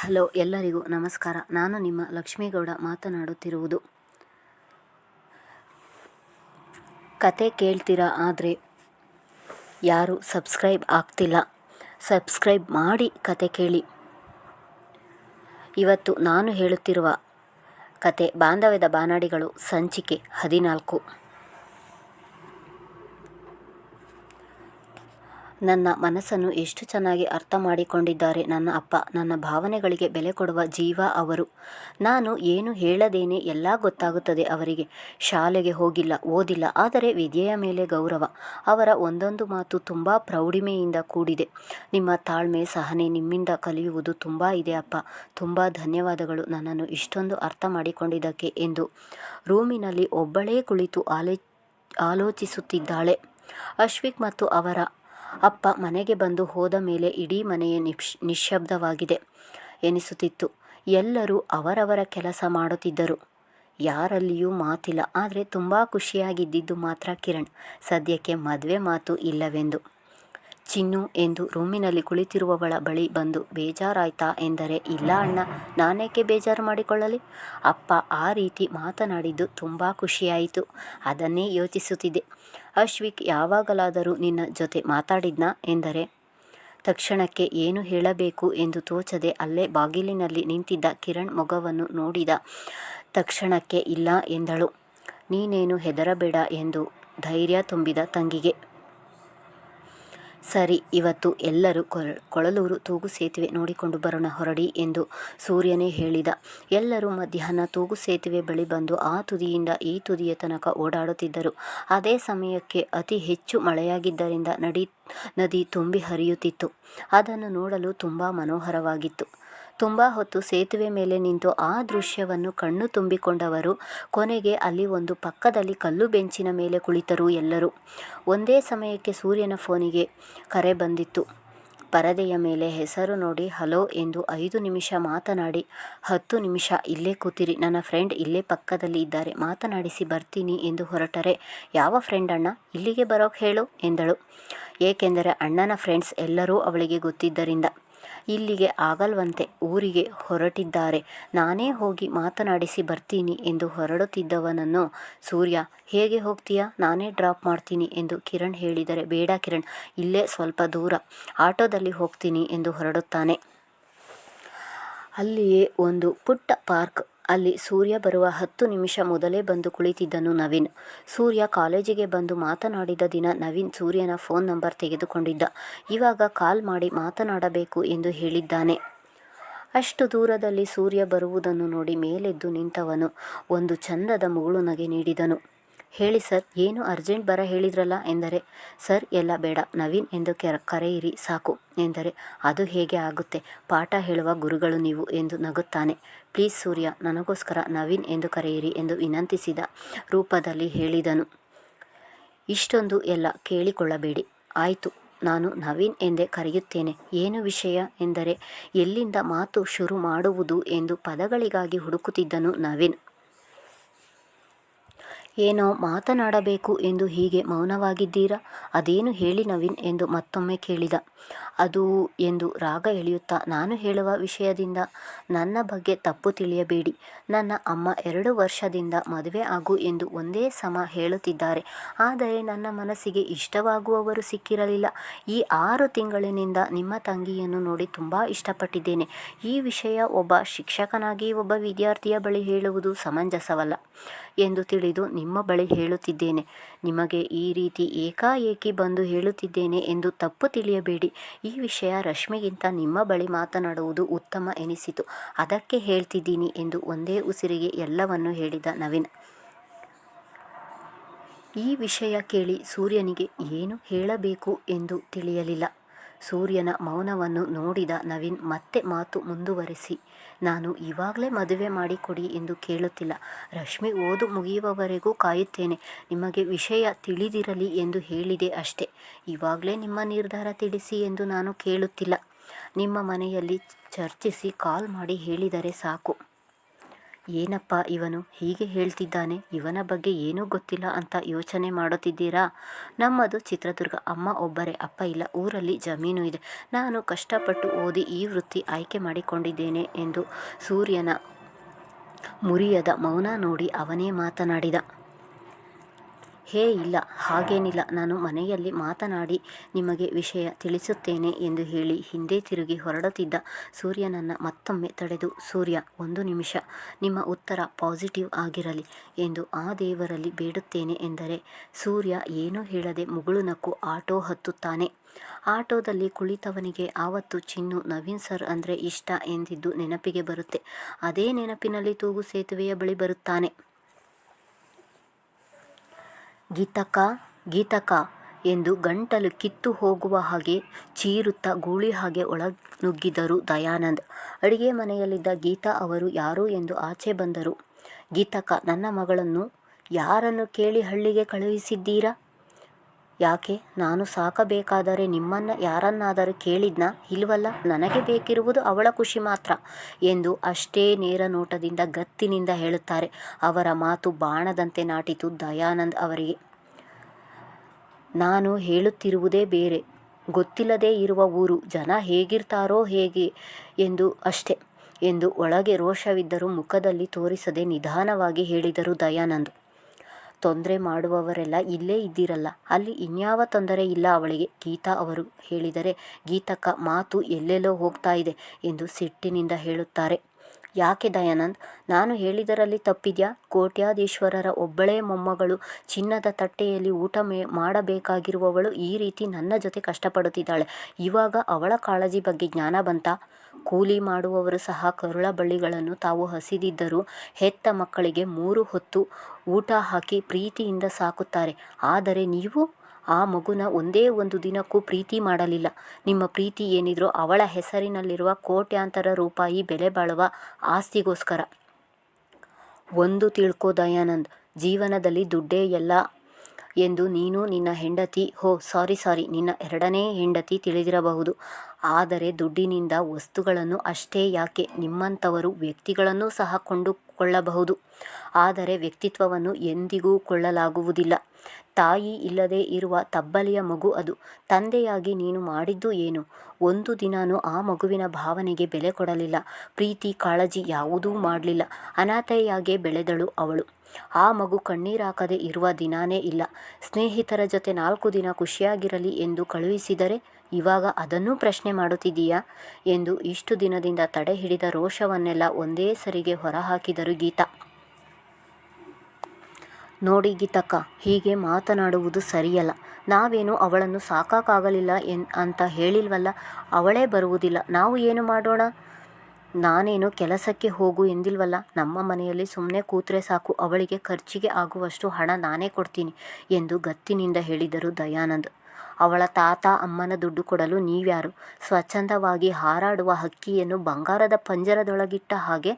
Hello ಎಲ್ಲರಿಗೂ ನಮಸ್ಕಾರ. ನಾನು ನಿಮ್ಮ ಲಕ್ಷ್ಮೀಗೌಡ ಮಾತನಾಡುತ್ತಿರುವುದು. ಕತೆ ಕೇಳ್ತೀರಾ ಆದರೆ ಯಾರು ಸಬ್ಸ್ಕ್ರೈಬ್ ಆಗ್ತಿಲ್ಲ. ಸಬ್ಸ್ಕ್ರೈಬ್ ಮಾಡಿ ಕತೆ ಕೇಳಿ. ಇವತ್ತು ನಾನು ಹೇಳುತ್ತಿರುವ ಕತೆ ಬಾಂಧವ್ಯದ ಬಾನಾಡಿಗಳು ಸಂಚಿಕೆ ಹದಿನಾಲ್ಕು. ನನ್ನ ಮನಸ್ಸನ್ನು ಎಷ್ಟು ಚೆನ್ನಾಗಿ ಅರ್ಥ ಮಾಡಿಕೊಂಡಿದ್ದಾರೆ ನನ್ನ ಅಪ್ಪ, ನನ್ನ ಭಾವನೆಗಳಿಗೆ ಬೆಲೆ ಕೊಡುವ ಜೀವ ಅವರು. ನಾನು ಏನು ಹೇಳದೇನೆ ಎಲ್ಲ ಗೊತ್ತಾಗುತ್ತದೆ ಅವರಿಗೆ. ಶಾಲೆಗೆ ಹೋಗಿಲ್ಲ, ಓದಿಲ್ಲ, ಆದರೆ ವಿದ್ಯೆಯ ಮೇಲೆ ಗೌರವ. ಅವರ ಒಂದೊಂದು ಮಾತು ತುಂಬ ಪ್ರೌಢಿಮೆಯಿಂದ ಕೂಡಿದೆ. ನಿಮ್ಮ ತಾಳ್ಮೆ, ಸಹನೆ ನಿಮ್ಮಿಂದ ಕಲಿಯುವುದು ತುಂಬ ಇದೆ ಅಪ್ಪ. ತುಂಬ ಧನ್ಯವಾದಗಳು ನನ್ನನ್ನು ಇಷ್ಟೊಂದು ಅರ್ಥ ಮಾಡಿಕೊಂಡಿದ್ದಕ್ಕೆ ಎಂದು. ರೂಮಿನಲ್ಲಿ ಒಬ್ಬಳೇ ಕುಳಿತು ಆಲೋ, ಆಲೋಚಿಸುತ್ತಿದ್ದಾಳೆ. ಅಶ್ವಿಕ್ ಮತ್ತು ಅವರ ಅಪ್ಪ ಮನೆಗೆ ಬಂದು ಹೋದ ಮೇಲೆ ಇಡೀ ಮನೆಯ ನಿಶ್, ನಿಶ್ಶಬ್ದವಾಗಿದೆ. ಎನಿಸುತ್ತಿತ್ತು. ಎಲ್ಲರೂ ಅವರವರ ಕೆಲಸ ಮಾಡುತ್ತಿದ್ದರು. ಯಾರಲ್ಲಿಯೂ ಮಾತಿಲ್ಲ. ಆದರೆ ತುಂಬ ಖುಷಿಯಾಗಿದ್ದಿದ್ದು ಮಾತ್ರ ಕಿರಣ್. ಸದ್ಯಕ್ಕೆ ಮದುವೆ ಮಾತು ಇಲ್ಲವೆಂದು. ಚಿನ್ನು ಎಂದು ರೂಮಿನಲ್ಲಿ ಕುಳಿತಿರುವವಳ ಬಳಿ ಬಂದು, ಬೇಜಾರಾಯ್ತಾ ಎಂದರೆ, ಇಲ್ಲ ಅಣ್ಣ, ನಾನೇಕೆ ಬೇಜಾರು ಮಾಡಿಕೊಳ್ಳಲಿ? ಅಪ್ಪ ಆ ರೀತಿ ಮಾತನಾಡಿದ್ದು ತುಂಬ ಖುಷಿಯಾಯಿತು. ಅದನ್ನೇ ಯೋಚಿಸುತ್ತಿದ್ದೆ. ಅಶ್ವಿಕ್ ಯಾವಾಗಲಾದರೂ ನಿನ್ನ ಜೊತೆ ಮಾತಾಡಿದ್ನಾ? ಎಂದರೆ, ತಕ್ಷಣಕ್ಕೆ ಏನು ಹೇಳಬೇಕು ಎಂದು ತೋಚದೆ ಅಲ್ಲೇ ಬಾಗಿಲಿನಲ್ಲಿ ನಿಂತಿದ್ದ ಕಿರಣ್ ಮೊಗವನ್ನು ನೋಡಿದ ತಕ್ಷಣಕ್ಕೆ ಇಲ್ಲ ಎಂದಳು. ನೀನೇನು ಹೆದರಬೇಡ ಎಂದು ಧೈರ್ಯ ತುಂಬಿದ ತಂಗಿಗೆ. ಸರಿ, ಇವತ್ತು ಎಲ್ಲರೂ ಕೊಳಲೂರು ತೂಗು ಸೇತುವೆ ನೋಡಿಕೊಂಡು ಬರೋಣ ಹೊರಡಿ ಎಂದು ಸೂರ್ಯನೇ ಹೇಳಿದ. ಎಲ್ಲರೂ ಮಧ್ಯಾಹ್ನ ತೂಗು ಸೇತುವೆ ಬಳಿ ಬಂದು ಆ ತುದಿಯಿಂದ ಈ ತುದಿಯ ತನಕ ಓಡಾಡುತ್ತಿದ್ದರು. ಅದೇ ಸಮಯಕ್ಕೆ ಅತಿ ಹೆಚ್ಚು ಮಳೆಯಾಗಿದ್ದರಿಂದ ನಡಿ ನದಿ ತುಂಬಿ ಹರಿಯುತ್ತಿತ್ತು. ಅದನ್ನು ನೋಡಲು ತುಂಬ ಮನೋಹರವಾಗಿತ್ತು. ತುಂಬ ಹೊತ್ತು ಸೇತುವೆ ಮೇಲೆ ನಿಂತು ಆ ದೃಶ್ಯವನ್ನು ಕಣ್ಣು ತುಂಬಿಕೊಂಡವರು. ಕೊನೆಗೆ ಅಲ್ಲಿ ಒಂದು ಪಕ್ಕದಲ್ಲಿ ಕಲ್ಲು ಬೆಂಚಿನ ಮೇಲೆ ಕುಳಿತರು ಎಲ್ಲರೂ. ಒಂದೇ ಸಮಯಕ್ಕೆ ಸೂರ್ಯನ ಫೋನಿಗೆ ಕರೆ ಬಂದಿತ್ತು. ಪರದೆಯ ಮೇಲೆ ಹೆಸರು ನೋಡಿ, ಹಲೋ ಎಂದು ಐದು ನಿಮಿಷ ಮಾತನಾಡಿ, ಹತ್ತು ನಿಮಿಷ, ಇಲ್ಲೇ ಕೂತಿರಿ. ನನ್ನ ಫ್ರೆಂಡ್ ಇಲ್ಲೇ ಪಕ್ಕದಲ್ಲಿ ಇದ್ದಾರೆ. ಮಾತನಾಡಿಸಿ ಬರ್ತೀನಿ ಎಂದು ಹೊರಟರೆ. ಯಾವ ಫ್ರೆಂಡ್ ಅಣ್ಣ? ಇಲ್ಲಿಗೆ ಬರೋಕೆ ಹೇಳು ಎಂದಳು. ಏಕೆಂದರೆ ಅಣ್ಣನ ಫ್ರೆಂಡ್ಸ್ ಎಲ್ಲರೂ ಅವಳಿಗೆ ಗೊತ್ತಿದ್ದರಿಂದ ಇಲ್ಲಿಗೆ ಆಗಲ್ವಂತೆ ಊರಿಗೆ ಹೊರಟಿದ್ದಾರೆ. ನಾನೇ ಹೋಗಿ ಮಾತನಾಡಿಸಿ ಬರ್ತೀನಿ ಎಂದು ಹೊರಡುತ್ತಿದ್ದವನನ್ನು ಸೂರ್ಯ, ಹೇಗೆ ಹೋಗ್ತೀಯಾ? ನಾನೇ ಡ್ರಾಪ್ ಮಾಡ್ತೀನಿ ಎಂದು ಕಿರಣ್ ಹೇಳಿದರೆ, ಬೇಡ ಕಿರಣ್, ಇಲ್ಲೇ ಸ್ವಲ್ಪ ದೂರ, ಆಟೋದಲ್ಲಿ ಹೋಗ್ತೀನಿ ಎಂದು ಹೊರಡುತ್ತಾನೆ. ಅಲ್ಲಿಯೇ ಒಂದು ಪುಟ್ಟ ಪಾರ್ಕ್ ಅಲ್ಲಿ ಸೂರ್ಯ ಬರುವ ಹತ್ತು ನಿಮಿಷ ಮೊದಲೇ ಬಂದು ಕುಳಿತಿದ್ದನು ನವೀನ್. ಸೂರ್ಯ ಕಾಲೇಜಿಗೆ ಬಂದು ಮಾತನಾಡಿದ ದಿನ ನವೀನ್ ಸೂರ್ಯನ ಫೋನ್ ನಂಬರ್ ತೆಗೆದುಕೊಂಡಿದ್ದ. ಇವಾಗ ಕಾಲ್ ಮಾಡಿ ಮಾತನಾಡಬೇಕು ಎಂದು ಹೇಳಿದ್ದಾನೆ. ಅಷ್ಟು ದೂರದಲ್ಲಿ ಸೂರ್ಯ ಬರುವುದನ್ನು ನೋಡಿ ಮೇಲೆದ್ದು ನಿಂತವನು. ಒಂದು ಚಂದದ ಮುಗುಳು ನಗೆ ನೀಡಿದನು. ಹೇಳಿ, ಸರ್, ಏನು ಅರ್ಜೆಂಟ್ ಬರ ಹೇಳಿದ್ರಲ್ಲ? ಎಂದರೆ, ಸರ್, ಎಲ್ಲ ಬೇಡ, ನವೀನ್ ಎಂದು ಕೆರ, ಕರೆಯಿರಿ, ಸಾಕು, ಎಂದರೆ, ಅದು ಹೇಗೆ ಆಗುತ್ತೆ? ಪಾಠ ಹೇಳುವ ಗುರುಗಳು ನೀವು ಎಂದು ನಗುತ್ತಾನೆ. ಪ್ಲೀಸ್, ಸೂರ್ಯ, ನನಗೋಸ್ಕರ ನವೀನ್ ಎಂದು ಕರೆಯಿರಿ ಎಂದು ವಿನಂತಿಸಿದ ರೂಪದಲ್ಲಿ ಹೇಳಿದನು. ಇಷ್ಟೊಂದು ಎಲ್ಲ ಕೇಳಿಕೊಳ್ಳಬೇಡಿ. ಆಯಿತು, ನಾನು ನವೀನ್ ಎಂದೇ ಕರೆಯುತ್ತೇನೆ. ಏನು ವಿಷಯ? ಎಂದರೆ, ಎಲ್ಲಿಂದ ಮಾತು ಶುರು ಮಾಡುವುದು ಎಂದು ಪದಗಳಿಗಾಗಿ ಹುಡುಕುತ್ತಿದ್ದನು ನವೀನ್. ಏನೋ ಮಾತನಾಡಬೇಕು ಎಂದು ಹೀಗೆ ಮೌನವಾಗಿದ್ದೀರಾ? ಅದೇನು ಹೇಳಿ ನವೀನ್ ಎಂದು ಮತ್ತೊಮ್ಮೆ ಕೇಳಿದ. ಅದು ಎಂದು ರಾಗ ಎಳೆಯುತ್ತಾ ನಾನು ಹೇಳುವ ವಿಷಯದಿಂದ? ನನ್ನ ಬಗ್ಗೆ ತಪ್ಪು ತಿಳಿಯಬೇಡಿ. ನನ್ನ ಅಮ್ಮ ಎರಡು ವರ್ಷದಿಂದ ಮದುವೆ ಆಗು ಎಂದು ಒಂದೇ ಸಮ ಹೇಳುತ್ತಿದ್ದಾರೆ. ಆದರೆ ನನ್ನ ಮನಸ್ಸಿಗೆ ಇಷ್ಟವಾಗುವವರು ಸಿಕ್ಕಿರಲಿಲ್ಲ. ಈ ಆರು ತಿಂಗಳಿನಿಂದ ನಿಮ್ಮ ತಂಗಿಯನ್ನು ನೋಡಿ ತುಂಬ ಇಷ್ಟಪಟ್ಟಿದ್ದೇನೆ. ಈ ವಿಷಯ ಒಬ್ಬ ಶಿಕ್ಷಕನಾಗಿ ಒಬ್ಬ ವಿದ್ಯಾರ್ಥಿಯ ಬಳಿ ಹೇಳುವುದು ಸಮಂಜಸವಲ್ಲ ಎಂದು ತಿಳಿದು ನಿಮ್ಮ ಬಳಿ ಹೇಳುತ್ತಿದ್ದೇನೆ. ನಿಮಗೆ ಈ ರೀತಿ ಏಕಾಏಕಿ ಬಂದು ಹೇಳುತ್ತಿದ್ದೇನೆ ಎಂದು ತಪ್ಪು ತಿಳಿಯಬೇಡಿ. ಈ ವಿಷಯ ರಶ್ಮಿಗಿಂತ ನಿಮ್ಮ ಬಳಿ ಮಾತನಾಡುವುದು ಉತ್ತಮ ಎನಿಸಿತು. ಅದಕ್ಕೆ ಹೇಳ್ತಿದ್ದೀನಿ ಎಂದು ಒಂದೇ ಉಸಿರಿಗೆ ಎಲ್ಲವನ್ನು ಹೇಳಿದ ನವೀನ್. ಈ ವಿಷಯ ಕೇಳಿ ಸೂರ್ಯನಿಗೆ ಏನು ಹೇಳಬೇಕು ಎಂದು ತಿಳಿಯಲಿಲ್ಲ. ಸೂರ್ಯನ ಮೌನವನ್ನು ನೋಡಿದ ನವೀನ್ ಮತ್ತೆ ಮಾತು ಮುಂದುವರೆಸಿ. ನಾನು ಇವಾಗಲೇ ಮದುವೆ ಮಾಡಿಕೊಡಿ ಎಂದು ಕೇಳುತ್ತಿಲ್ಲ. ರಶ್ಮಿ ಓದು ಮುಗಿಯುವವರೆಗೂ ಕಾಯುತ್ತೇನೆ. ನಿಮಗೆ ವಿಷಯ ತಿಳಿದಿರಲಿ ಎಂದು ಹೇಳಿದೆ ಅಷ್ಟೆ. ಇವಾಗಲೇ ನಿಮ್ಮ ನಿರ್ಧಾರ ತಿಳಿಸಿ ಎಂದು ನಾನು ಕೇಳುತ್ತಿಲ್ಲ. ನಿಮ್ಮ ಮನೆಯಲ್ಲಿ ಚರ್ಚಿಸಿ ಕಾಲ್ ಮಾಡಿ ಹೇಳಿದರೆ ಸಾಕು. ಏನಪ್ಪ ಇವನು? ಹೀಗೆ ಹೇಳ್ತಿದ್ದಾನೆ. ಇವನ ಬಗ್ಗೆ ಏನೂ ಗೊತ್ತಿಲ್ಲ ಅಂತ ಯೋಚನೆ ಮಾಡುತ್ತಿದ್ದೀರಾ? ನಮ್ಮದು ಚಿತ್ರದುರ್ಗ. ಅಮ್ಮ ಒಬ್ಬರೇ, ಅಪ್ಪ ಇಲ್ಲ. ಊರಲ್ಲಿ ಜಮೀನು ಇದೆ. ನಾನು ಕಷ್ಟಪಟ್ಟು ಓದಿ ಈ ವೃತ್ತಿ ಆಯ್ಕೆ ಮಾಡಿಕೊಂಡಿದ್ದೇನೆ ಎಂದು ಸೂರ್ಯನ ಮುರಿಯದ ಮೌನ ನೋಡಿ ಅವನೇ ಮಾತನಾಡಿದ. ಹೇ ಇಲ್ಲ, ಹಾಗೇನಿಲ್ಲ. ನಾನು ಮನೆಯಲ್ಲಿ ಮಾತನಾಡಿ ನಿಮಗೆ ವಿಷಯ ತಿಳಿಸುತ್ತೇನೆ ಎಂದು ಹೇಳಿ ಹಿಂದೆ ತಿರುಗಿ ಹೊರಡುತ್ತಿದ್ದ ಸೂರ್ಯನನ್ನು ಮತ್ತೊಮ್ಮೆ ತಡೆದು, ಸೂರ್ಯ, ಒಂದು ನಿಮಿಷ. ನಿಮ್ಮ ಉತ್ತರ ಪಾಸಿಟಿವ್ ಆಗಿರಲಿ ಎಂದು ಆ ದೇವರಲ್ಲಿ ಬೇಡುತ್ತೇನೆ ಎಂದರೆ, ಸೂರ್ಯ ಏನೂ ಹೇಳದೆ ಮುಗುಳು ನಕ್ಕು ಆಟೋ ಹತ್ತುತ್ತಾನೆ. ಆಟೋದಲ್ಲಿ ಕುಳಿತವನಿಗೆ ಆವತ್ತು ಚಿನ್ನು ನವೀನ್ ಸರ್ ಅಂದರೆ ಇಷ್ಟ ಎಂದಿದ್ದು ನೆನಪಿಗೆ ಬರುತ್ತೆ. ಅದೇ ನೆನಪಿನಲ್ಲಿ ತೂಗು ಸೇತುವೆಯ ಬಳಿ ಬರುತ್ತಾನೆ. ಗೀತಕ್ಕ ಗೀತಕ ಎಂದು ಗಂಟಲು ಕಿತ್ತು ಹೋಗುವ ಹಾಗೆ ಚೀರುತ್ತಾ ಗೂಳಿ ಹಾಗೆ ಒಳ ನುಗ್ಗಿದರು ದಯಾನಂದ್. ಅಡಿಗೆ ಮನೆಯಲ್ಲಿದ್ದ ಗೀತಾ ಅವರು ಯಾರು ಎಂದು ಆಚೆ ಬಂದರು. ಗೀತಕ, ನನ್ನ ಮಗಳನ್ನು ಯಾರನ್ನು ಕೇಳಿ ಹಳ್ಳಿಗೆ ಕಳುಹಿಸಿದ್ದೀರಾ? ಯಾಕೆ? ನಾನು ಸಾಕಬೇಕಾದರೆ ನಿಮ್ಮನ್ನು ಯಾರನ್ನಾದರೂ ಕೇಳಿದ್ನಾ? ಇಲ್ವಲ್ಲ, ನನಗೆ ಬೇಕಿರುವುದು ಅವಳ ಖುಷಿ ಮಾತ್ರ ಎಂದು ಅಷ್ಟೇ ನೇರ ನೋಟದಿಂದ ಗತ್ತಿನಿಂದ ಹೇಳುತ್ತಾರೆ. ಅವರ ಮಾತು ಬಾಣದಂತೆ ನಾಟಿತು ದಯಾನಂದ್ ಅವರಿಗೆ. ನಾನು ಹೇಳುತ್ತಿರುವುದೇ ಬೇರೆ. ಗೊತ್ತಿಲ್ಲದೇ ಇರುವ ಊರು. ಜನ ಹೇಗಿರ್ತಾರೋ ಹೇಗೆ ಎಂದು ಅಷ್ಟೆ ಎಂದು ಒಳಗೆ ರೋಷವಿದ್ದರೂ ಮುಖದಲ್ಲಿ ತೋರಿಸದೆ ನಿಧಾನವಾಗಿ ಹೇಳಿದರು ದಯಾನಂದ್. ತೊಂದರೆ ಮಾಡುವವರೆಲ್ಲ ಇಲ್ಲೇ ಇದ್ದಿರಲ್ಲ. ಅಲ್ಲಿ ಇನ್ಯಾವ ತೊಂದರೆ ಇಲ್ಲ ಅವಳಿಗೆ. ಗೀತಾ ಅವರು ಹೇಳಿದರೆ, ಗೀತಕ್ಕ ಮಾತು ಎಲ್ಲೆಲ್ಲೋ ಹೋಗ್ತಾ ಇದೆ ಎಂದು ಸಿಟ್ಟಿನಿಂದ ಹೇಳುತ್ತಾರೆ. ಯಾಕೆ ದಯಾನಂದ್? ನಾನು ಹೇಳಿದರಲ್ಲಿ ತಪ್ಪಿದ್ಯಾ? ಕೋಟ್ಯಾಧೀಶ್ವರರ ಒಬ್ಬಳೇ ಮೊಮ್ಮಗಳು ಚಿನ್ನದ ತಟ್ಟೆಯಲ್ಲಿ ಊಟ ಮೇ ಮಾಡಬೇಕಾಗಿರುವವಳು ಈ ರೀತಿ ನನ್ನ ಜೊತೆ ಕಷ್ಟಪಡುತ್ತಿದ್ದಾಳೆ. ಇವಾಗ ಅವಳ ಕಾಳಜಿ ಬಗ್ಗೆ ಜ್ಞಾನ ಬಂತಾ? ಕೂಲಿ ಮಾಡುವವರು ಸಹ ಕರುಳ ಬಳ್ಳಿಗಳನ್ನು ತಾವು ಹಸಿದಿದ್ದರೂ ಹೆತ್ತ ಮಕ್ಕಳಿಗೆ ಮೂರು ಹೊತ್ತು ಊಟ ಹಾಕಿ ಪ್ರೀತಿಯಿಂದ ಸಾಕುತ್ತಾರೆ. ಆದರೆ ನೀವು ಆ ಮಗುನ ಒಂದೇ ಒಂದು ದಿನಕ್ಕೂ ಪ್ರೀತಿ ಮಾಡಲಿಲ್ಲ. ನಿಮ್ಮ ಪ್ರೀತಿ ಏನಿದ್ರೂ ಅವಳ ಹೆಸರಿನಲ್ಲಿರುವ ಕೋಟ್ಯಾಂತರ ರೂಪಾಯಿ ಬೆಲೆ ಬಾಳುವ ಆಸ್ತಿಗೋಸ್ಕರ. ಒಂದು ತಿಳ್ಕೋ ದಯಾನಂದ್. ಜೀವನದಲ್ಲಿ ದುಡ್ಡೇ ಎಲ್ಲ ಎಂದು ನೀನು ನಿನ್ನ ಹೆಂಡತಿ, ಹೋ, ಸಾರಿ ಸಾರಿ, ನಿನ್ನ ಎರಡನೇ ಹೆಂಡತಿ ತಿಳಿದಿರಬಹುದು. ಆದರೆ ದುಡ್ಡಿನಿಂದ ವಸ್ತುಗಳನ್ನು ಅಷ್ಟೇ ಯಾಕೆ ನಿಮ್ಮಂಥವರು ವ್ಯಕ್ತಿಗಳನ್ನು ಸಹ ಕೊಂಡುಕೊಳ್ಳಬಹುದು? ಆದರೆ ವ್ಯಕ್ತಿತ್ವವನ್ನು ಎಂದಿಗೂ ಕೊಳ್ಳಲಾಗುವುದಿಲ್ಲ. ತಾಯಿ ಇಲ್ಲದೆ ಇರುವ ತಬ್ಬಲಿಯ ಮಗು ಅದು. ತಂದೆಯಾಗಿ ನೀನು ಮಾಡಿದ್ದು ಏನು? ಒಂದು ದಿನಾನು ಆ ಮಗುವಿನ ಭಾವನೆಗೆ ಬೆಲೆ ಕೊಡಲಿಲ್ಲ. ಪ್ರೀತಿ, ಕಾಳಜಿ ಯಾವುದೂ ಮಾಡಲಿಲ್ಲ. ಅನಾಥೆಯಾಗೆ ಬೆಳೆದಳು ಅವಳು. ಆ ಮಗು ಕಣ್ಣೀರಾಕದೆ ಇರುವ ದಿನಾನೇ ಇಲ್ಲ. ಸ್ನೇಹಿತರ ಜೊತೆ ನಾಲ್ಕು ದಿನ ಖುಷಿಯಾಗಿರಲಿ ಎಂದು ಕಳುಹಿಸಿದರೆ ಇವಾಗ ಅದನ್ನೂ ಪ್ರಶ್ನೆ ಮಾಡುತ್ತಿದ್ದೀಯಾ? ಎಂದು ಇಷ್ಟು ದಿನದಿಂದ ತಡೆ ಹಿಡಿದ ರೋಷವನ್ನೆಲ್ಲ ಒಂದೇ ಸರಿಗೆ ಹೊರಹಾಕಿದರು ಗೀತಾ. ನೋಡಿ ಗೀತಕ್ಕ, ಹೀಗೆ ಮಾತನಾಡುವುದು ಸರಿಯಲ್ಲ. ನಾವೇನು ಅವಳನ್ನು ಸಾಕಾಗಲಿಲ್ಲ ಎನ್, ಅಂತ ಹೇಳಿಲ್ವಲ್ಲ, ಅವಳೇ ಬರುವುದಿಲ್ಲ. ನಾವು ಏನು ಮಾಡೋಣ? ನಾನೇನು ಕೆಲಸಕ್ಕೆ ಹೋಗು ಎಂದಿಲ್ವಲ್ಲ, ನಮ್ಮ ಮನೆಯಲ್ಲಿ ಸುಮ್ಮನೆ ಕೂತ್ರೆ ಸಾಕು, ಅವಳಿಗೆ ಖರ್ಚಿಗೆ ಆಗುವಷ್ಟು ಹಣ ನಾನೇ ಕೊಡ್ತೀನಿ ಎಂದು ಗತ್ತಿನಿಂದ ಹೇಳಿದರು ದಯಾನಂದ್. ಅವಳ ತಾತ ಅಮ್ಮನ ದುಡ್ಡು ಕೊಡಲು ನೀವ್ಯಾರು? ಸ್ವಚ್ಛಂದವಾಗಿ ಹಾರಾಡುವ ಹಕ್ಕಿಯನ್ನು ಬಂಗಾರದ ಪಂಜರದೊಳಗಿಟ್ಟ ಹಾಗೆ,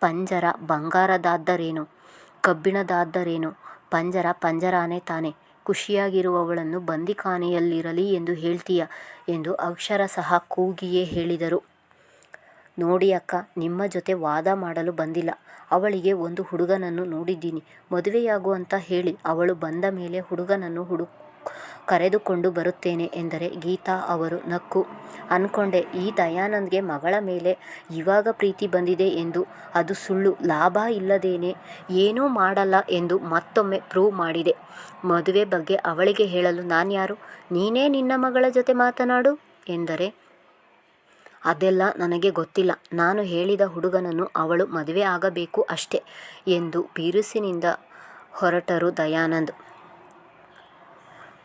ಪಂಜರ ಬಂಗಾರದಾದ್ದರೇನು? ಕಬ್ಬಿಣದಾದ್ದರೇನು? ಪಂಜರ ಪಂಜರಾನೇ ತಾನೆ. ಖುಷಿಯಾಗಿರುವವಳನ್ನು ಬಂದಿಖಾನೆಯಲ್ಲಿರಲಿ ಎಂದು ಹೇಳ್ತೀಯ? ಎಂದು ಅಕ್ಷರ ಸಹ ಕೂಗಿಯೇ ಹೇಳಿದರು. ನೋಡಿ ಅಕ್ಕ, ನಿಮ್ಮ ಜೊತೆ ವಾದ ಮಾಡಲು ಬಂದಿಲ್ಲ. ಅವಳಿಗೆ ಒಂದು ಹುಡುಗನನ್ನು ನೋಡಿದ್ದೀನಿ. ಮದುವೆಯಾಗುವಂತ ಹೇಳಿ ಅವಳು ಬಂದ ಮೇಲೆ ಹುಡುಗನನ್ನು ಹುಡು ಕರೆದುಕೊಂಡು ಬರುತ್ತೇನೆ ಎಂದರೆ ಗೀತಾ ಅವರು ನಕ್ಕು. ಅನ್ಕೊಂಡೆ, ಈ ದಯಾನಂದ್ಗೆ ಮಗಳ ಮೇಲೆ ಇವಾಗ ಪ್ರೀತಿ ಬಂದಿದೆ ಎಂದು. ಅದು ಸುಳ್ಳು, ಲಾಭ ಇಲ್ಲದೇನೆ, ಏನೂ ಮಾಡಲ್ಲ ಎಂದು ಮತ್ತೊಮ್ಮೆ ಪ್ರೂವ್ ಮಾಡಿದೆ. ಮದುವೆ ಬಗ್ಗೆ ಅವಳಿಗೆ ಹೇಳಲು ನಾನ್ಯಾರು ನೀನೇ ನಿನ್ನ ಮಗಳ ಜೊತೆ ಮಾತನಾಡು ಎಂದರೆ, ಅದೆಲ್ಲ ನನಗೆ ಗೊತ್ತಿಲ್ಲ. ನಾನು ಹೇಳಿದ ಹುಡುಗನನ್ನು ಅವಳು ಮದುವೆ ಆಗಬೇಕು ಅಷ್ಟೆ ಎಂದು ಬಿರುಸಿನಿಂದ ಹೊರಟರು ದಯಾನಂದ್.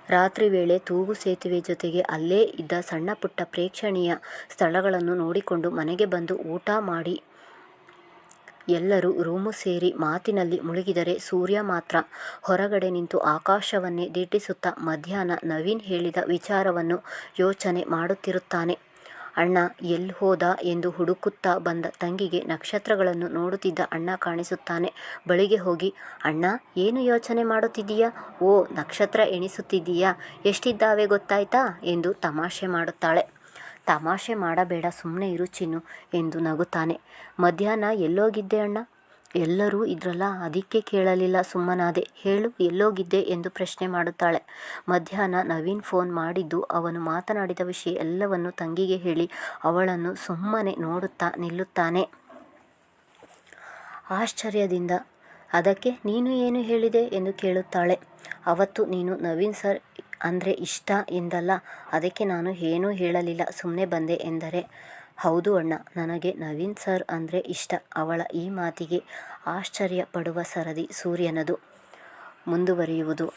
ರಾತ್ರಿ ವೇಳೆ ತೂಗು ಸೇತುವೆ ಜೊತೆಗೆ ಅಲ್ಲೇ ಇದ್ದ ಸಣ್ಣ ಪುಟ್ಟ ಪ್ರೇಕ್ಷಣೀಯ ಸ್ಥಳಗಳನ್ನು ನೋಡಿಕೊಂಡು ಮನೆಗೆ ಬಂದು ಊಟ ಮಾಡಿ. ಎಲ್ಲರೂ ರೂಮು ಸೇರಿ ಮಾತಿನಲ್ಲಿ ಮುಳುಗಿದರೆ ಸೂರ್ಯ ಮಾತ್ರ. ಹೊರಗಡೆ ನಿಂತು ಆಕಾಶವನ್ನೇ ದಿಟ್ಟಿಸುತ್ತಾ ಮಧ್ಯಾಹ್ನ ನವೀನ್ ಹೇಳಿದ ವಿಚಾರವನ್ನು ಯೋಚನೆ ಮಾಡುತ್ತಿರುತ್ತಾನೆ. ಅಣ್ಣ ಎಲ್ಲಿ ಹೋದ ಎಂದು ಹುಡುಕುತ್ತಾ ಬಂದ ತಂಗಿಗೆ ನಕ್ಷತ್ರಗಳನ್ನು ನೋಡುತ್ತಿದ್ದ ಅಣ್ಣ ಕಾಣಿಸುತ್ತಾನೆ. ಬಳಿಗೆ ಹೋಗಿ, ಅಣ್ಣ, ಏನು ಯೋಚನೆ ಮಾಡುತ್ತಿದ್ದೀಯಾ? ಓ, ನಕ್ಷತ್ರ ಎಣಿಸುತ್ತಿದ್ದೀಯಾ? ಎಷ್ಟಿದ್ದಾವೆ ಗೊತ್ತಾಯ್ತಾ? ಎಂದು ತಮಾಷೆ ಮಾಡುತ್ತಾಳೆ. ತಮಾಷೆ ಮಾಡಬೇಡ ಸುಮ್ಮನೆ ಇರು ಎಂದು ನಗುತ್ತಾನೆ. ಮಧ್ಯಾಹ್ನ ಎಲ್ಲೋಗಿದ್ದೆ ಅಣ್ಣ? ಎಲ್ಲರೂ ಇದ್ರಲ್ಲ, ಅದಕ್ಕೆ ಕೇಳಲಿಲ್ಲ ಸುಮ್ಮನಾದೆ. ಹೇಳು, ಎಲ್ಲೋಗಿದ್ದೆ ಎಂದು ಪ್ರಶ್ನೆ ಮಾಡುತ್ತಾಳೆ. ಮಧ್ಯಾಹ್ನ ನವೀನ್ ಫೋನ್ ಮಾಡಿದ್ದು ಅವನು ಮಾತನಾಡಿದ ವಿಷಯ ಎಲ್ಲವನ್ನು ತಂಗಿಗೆ ಹೇಳಿ ಅವಳನ್ನು ಸುಮ್ಮನೆ ನೋಡುತ್ತಾ ನಿಲ್ಲುತ್ತಾನೆ. ಆಶ್ಚರ್ಯದಿಂದ, ಅದಕ್ಕೆ ನೀನು ಏನು ಹೇಳಿದೆ? ಎಂದು ಕೇಳುತ್ತಾಳೆ. ಅವತ್ತು ನೀನು ನವೀನ್ ಸರ್ ಅಂದರೆ ಇಷ್ಟ ಎಂದಲ್ಲ, ಅದಕ್ಕೆ ನಾನು ಏನೂ ಹೇಳಲಿಲ್ಲ ಸುಮ್ಮನೆ ಬಂದೆ ಎಂದರೆ ಹೌದು ಅಣ್ಣ, ನನಗೆ ನವೀನ್ ಸರ್ ಅಂದರೆ ಇಷ್ಟ. ಅವಳ ಈ ಮಾತಿಗೆ ಆಶ್ಚರ್ಯ ಪಡುವ ಸರದಿ ಸೂರ್ಯನದು. ಮುಂದುವರಿಯುವುದು.